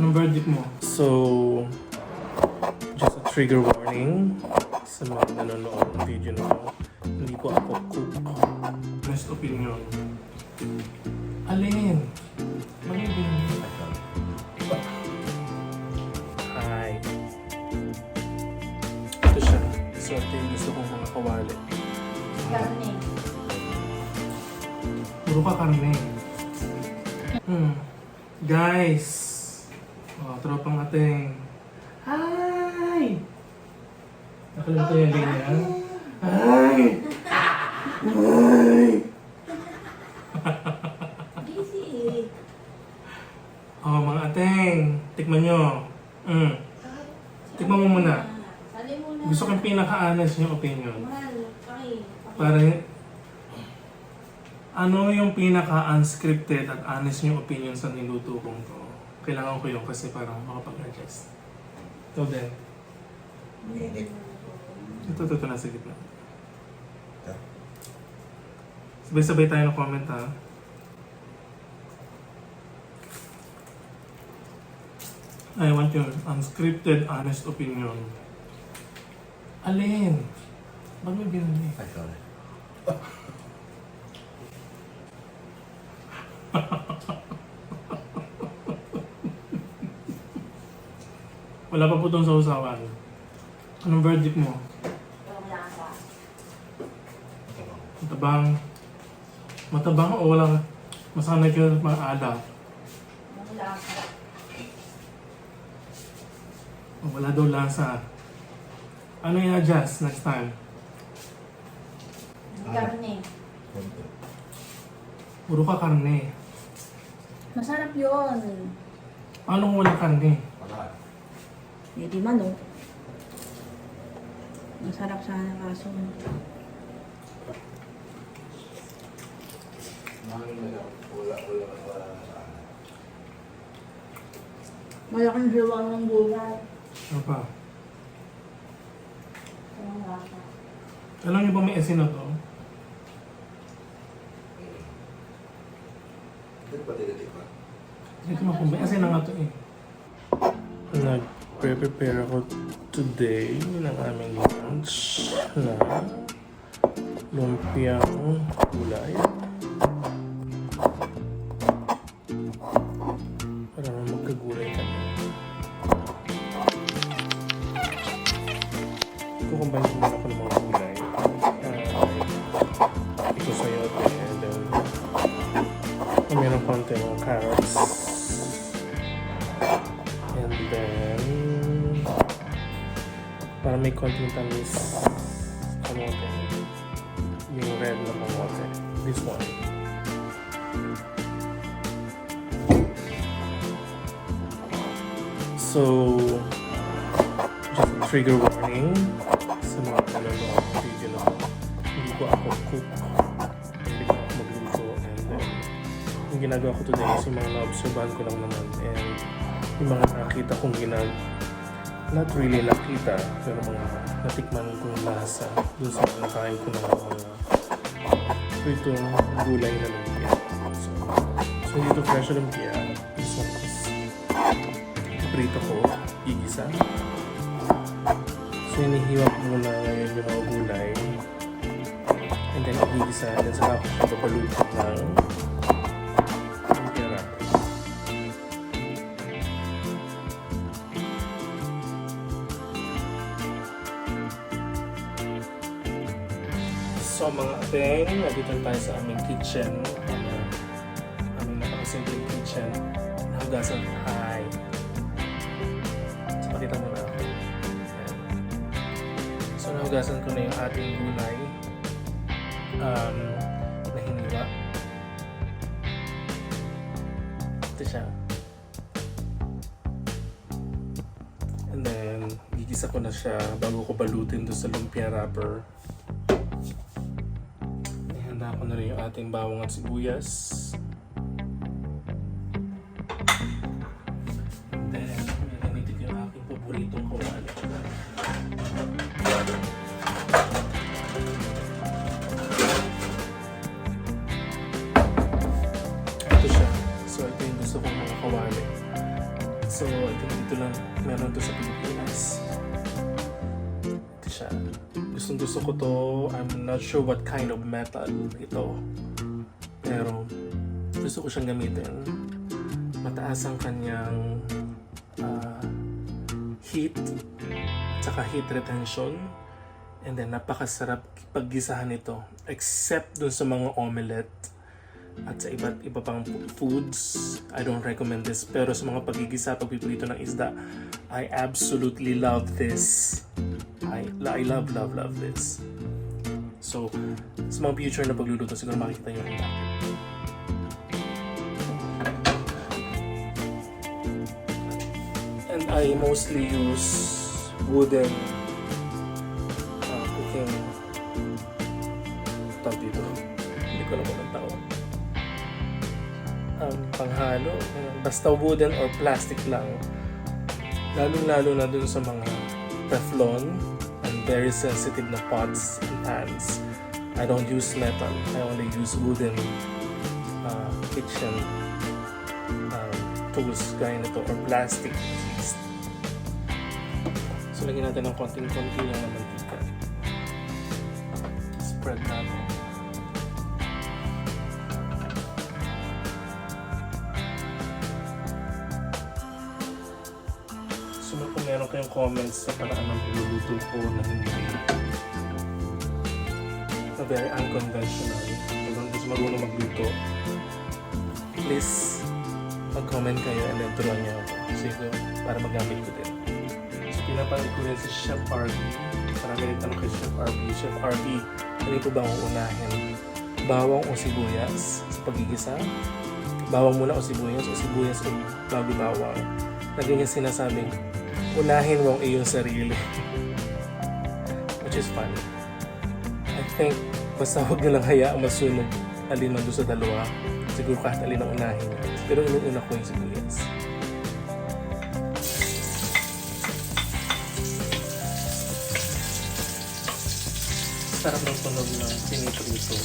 Anong verdict mo? So, just a trigger warning sa mga nanonood ng video na to. Hindi po ako cook. Honest opinion. Alin? Magiging. Hi. Ito siya. So, ito yung gusto kong mga kawali. Karne. Puro ka karne. Hmm. Guys! Oh, tropang ating. Hi! Nakalimutan yung linya. Hi! Hi! Busy eh. Oh, mga ateng. Tikman nyo. Mm. Tikman mo muna. Sali muna. Gusto kong pinaka-honest yung opinion. Mahal. Paki. Para ano yung pinaka-unscripted at honest yung opinion sa niluto kong to? Kailangan ko yun kasi parang makapag-adjust. Ito din. Init. Ito, ito, ito nasa gitna. Sabay-sabay tayo ng comment ha. I want your unscripted, honest opinion. Alin? Ba't mo binili? Ay, sorry. Wala pa po itong sausawan. Anong verdict mo? Matabang? Matabang o walang masanay ka mga ada? Ang lasa. O wala daw lasa. Ano i-adjust next time? Karne. Puro ka karne. Masarap yun. Anong wala karne? Wala. Eh di man oh. Masarap sana kaso. Mahal na lang. Wala, wala, wala na sa akin. Malaking hiwang ng gulay. Ano pa? Ang. Alam niyo ba may asin na to? Dito pa dito pa. Dito mo kung may asin na nga to eh. Nag-prepare ako today ng aming lunch na lumpiang gulay. Para magkagulay kami. Kukumbay ko muna ako ng mga may konting tamis, kamote. Yung red na kamote. This one. So, just trigger warning sa mga nanonood ng video na. Hindi ko ako cook. Hindi ko ako magluto. And ginagawa ko today is yung mga na-observan ko lang naman and yung mga nakita kong ginag not really nakita. Pero mga natikman kong lasa. Dun sa mga nakain ko ng mga pritong gulay na lumpia. So, so hindi ito fresh lumpia. This one is prito ko igisa. So inihiwa ko muna ngayon yung mga gulay. And then igisa. And saka ko siya babalutin ng So mga ateng, nandito na tayo sa aming kitchen. Ano, aming napakasimpleng kitchen. Nahugasan, hi. So pakita mo na. So nahugasan ko na yung ating gulay. Um, na hiniwa. Ito siya. And then, gigisa ko na siya bago ko balutin doon sa lumpia wrapper. Ihanda ko na rin yung ating bawang at sibuyas. Then, nanitig yung aking paboritong kawali. Ito siya. So, ito yung gusto kong mga kawali. So, I think dito lang meron to sa Pilipinas. Ito siya. Gustong gusto ko to. I'm not sure what kind of metal ito. Pero, gusto ko siyang gamitin. Mataas ang kanyang ah, heat tsaka heat retention. And then, napakasarap paggisahan nito. Except dun sa mga omelette at sa iba't iba pang foods. I don't recommend this. Pero sa mga pagigisa, pagpipilito ng isda, I absolutely love this. I, I love, love, love this. So, sa mga future na pagluluto, siguro makikita nyo kung bakit. And I mostly use wooden uh, cooking tawag dito. Hindi ko alam kung anong tawag. Um, panghalo. uh, Basta wooden or plastic lang. Lalong-lalo na dun sa mga Teflon and very sensitive na pots and pans. I don't use metal. I only use wooden uh, kitchen um, tools gaya nito or plastic at. So, lagyan natin ng konting-konti lang ng mantika. Spread natin. Comments sa paraan ng pagluluto ko na hindi na very unconventional, kung gusto marunong magluto, please mag-comment kayo and then turuan niyo ako. Sige, para magamit ko din. So, pinapanood ko rin si Chef RB. Marami rin tanong kay Chef RB. Chef RB, ano po ba ang unahin? Bawang o sibuyas sa pagigisa? Bawang muna o sibuyas o sibuyas o bago bawang? Lagi niya sinasabing, unahin mo ang iyong sarili. Which is funny. I think, basta huwag nyo lang hayaang masunog alin man doon sa dalawa. Siguro kahit alin ang unahin. Pero inuuna ko yung sibuyas. Sarap ng tunog ng piniprito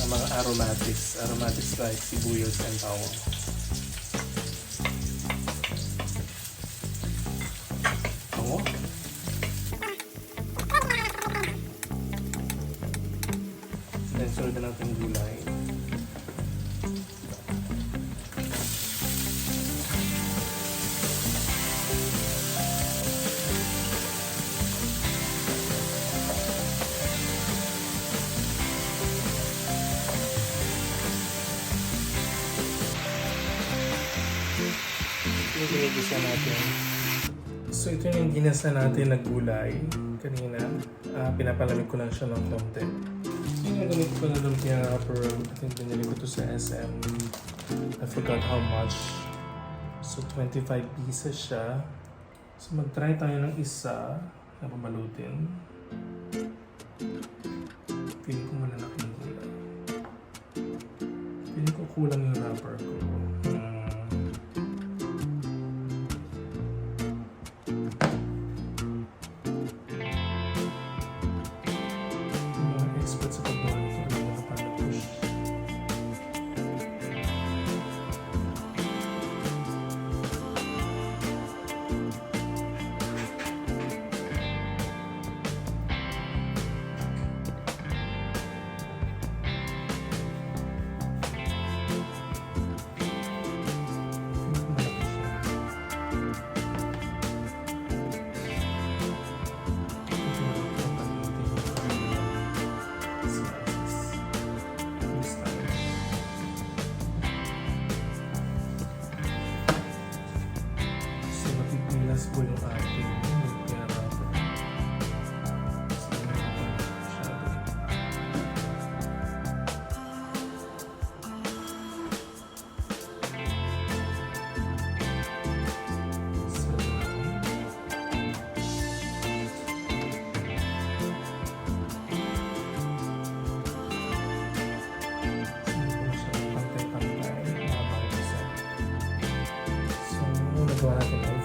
ng mga aromatics. Aromatics like sibuyas and bawang. Ginigisa natin. So ito yung ginasa natin na gulay kanina. Ah, pinapalamig ko lang siya ng konti. So yung gamit ko na lumpia wrapper, I think binili ko to sa SM. I forgot how much. So 25 pieces siya. So mag-try tayo ng isa na pamalutin. Pili ko malalaki yung gulay. Pili ko kulang yung wrapper ko.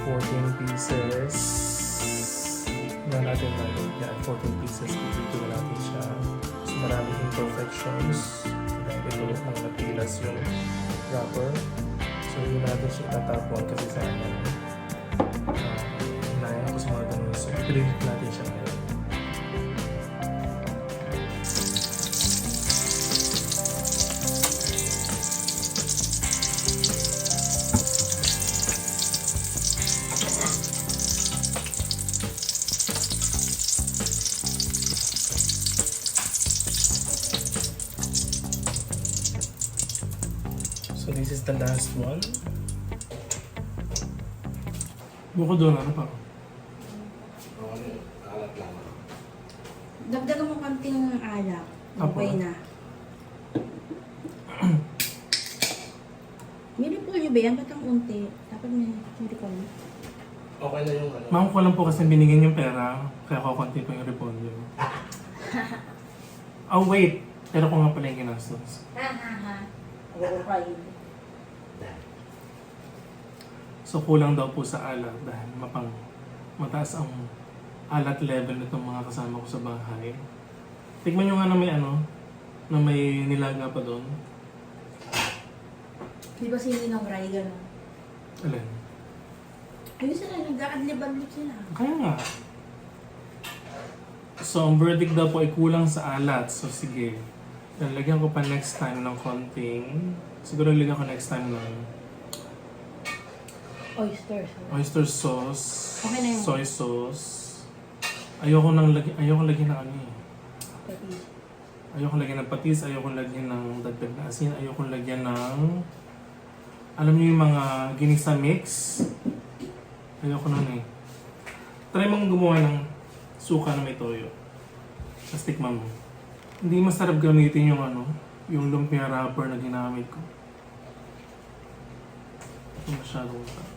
14 pieces. Na natin malog yan 14 pieces ipito natin siya. So maraming imperfections kaya ito ang napilas yung wrapper. So yun natin siya tatapon kasi sana uh, inayan ako sa ah, mga ganun. So i natin siya ngayon. So this is the last one. Bukod doon, ano pa? Yun? Alat lang. Dagdagan mo konting alak. Apo. Okay na. Minipul niyo ba yan? Ba't ang unti? Dapat may minipul mo. Okay na yung ano. Ma'am ko lang po kasi binigyan yung pera, kaya kukunti po yung repolyo. oh wait, pero ko nga pala yung ginastos. Ha ha ha. Okay. So kulang daw po sa alat dahil mapang mataas ang alat level nitong mga kasama ko sa bahay. Tignan nyo nga na may ano, na may nilaga pa doon. Di ba sili ng fry gano'n? Alin? Ayun sila, nag-aadlib-adlib sila. Kaya nga. So, ang verdict daw po ay kulang sa alat. So, sige. Lalagyan ko pa next time ng konting... Siguro lalagyan ko next time ng Oysters. oyster sauce, Okay na yun. soy sauce. Ayoko nang lagyan, ayoko lagyan ng ano eh. Patis. Ayoko lagyan ng patis, ayoko lagyan ng dagdag na asin, ayoko lagyan ng... Alam niyo yung mga ginisa mix? Ayoko nun eh. Try mong gumawa ng suka na may toyo. Tapos tikman mo. Hindi masarap gamitin yung ano, yung lumpia wrapper na ginamit ko. Ito masyadong masarap.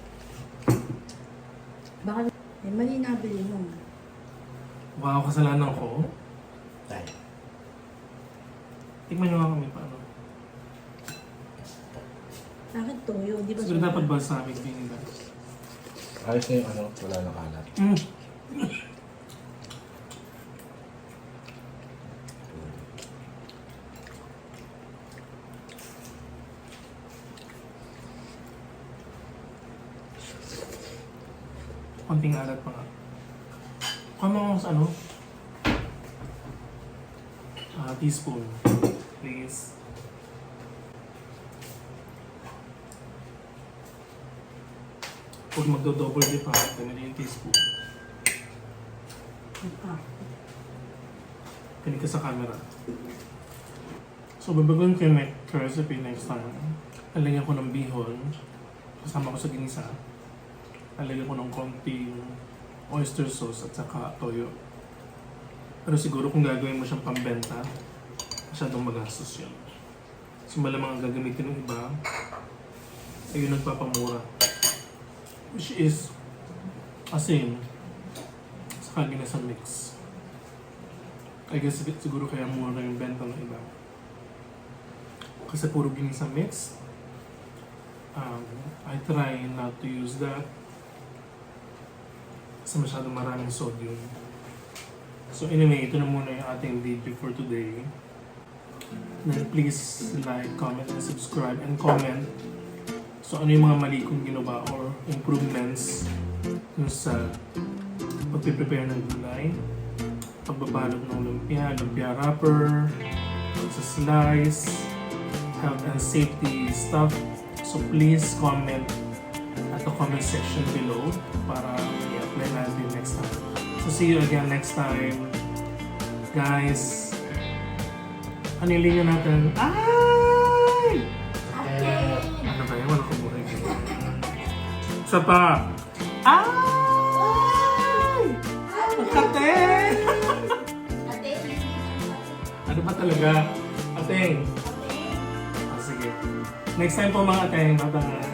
Baka, eh, mali nabili mo. Wow, kasalanan ko. Tayo. Tikman nyo nga kami paano. Bakit toyo? Di ba Siguro dapat balsamic vinegar. Ayos na yung ano, wala na kalat. Mm. Konting alat pa nga. Kuha mo sa ano? Ah, teaspoon. Please. Huwag magdo-double dip ha. Ganun yung teaspoon. Kinig ka sa camera. So, babagon ko yung recipe next time. Lalagyan ko ng bihon. Kasama ko sa ginisa. Lalagyan ko ng konting oyster sauce at saka toyo. Pero siguro kung gagawin mo siyang pambenta, masyadong magastos yun. So malamang ang gagamitin ng iba, ayun nagpapamura. Which is asin saka ginasa mix. I guess sig- siguro kaya mura yung benta ng iba. Kasi puro ginisa mix. Um, I try not to use that. Kasi masyadong maraming sodium. So anyway, ito na muna yung ating video for today. Then please like, comment, and subscribe, and comment. So ano yung mga mali kong ginawa or improvements dun sa pagpiprepare ng gulay, pagbabalot ng lumpia, lumpia wrapper, sa slice, health and safety stuff. So please comment at the comment section below para So see you again next time. Guys, yung linya natin? Ay! Ano ba yun? Wala ko buhay. Isa pa. Ay! Ate! Ate, Ano ba talaga? Ateng. Ah, sige. Next time po mga ateng. Bye-bye.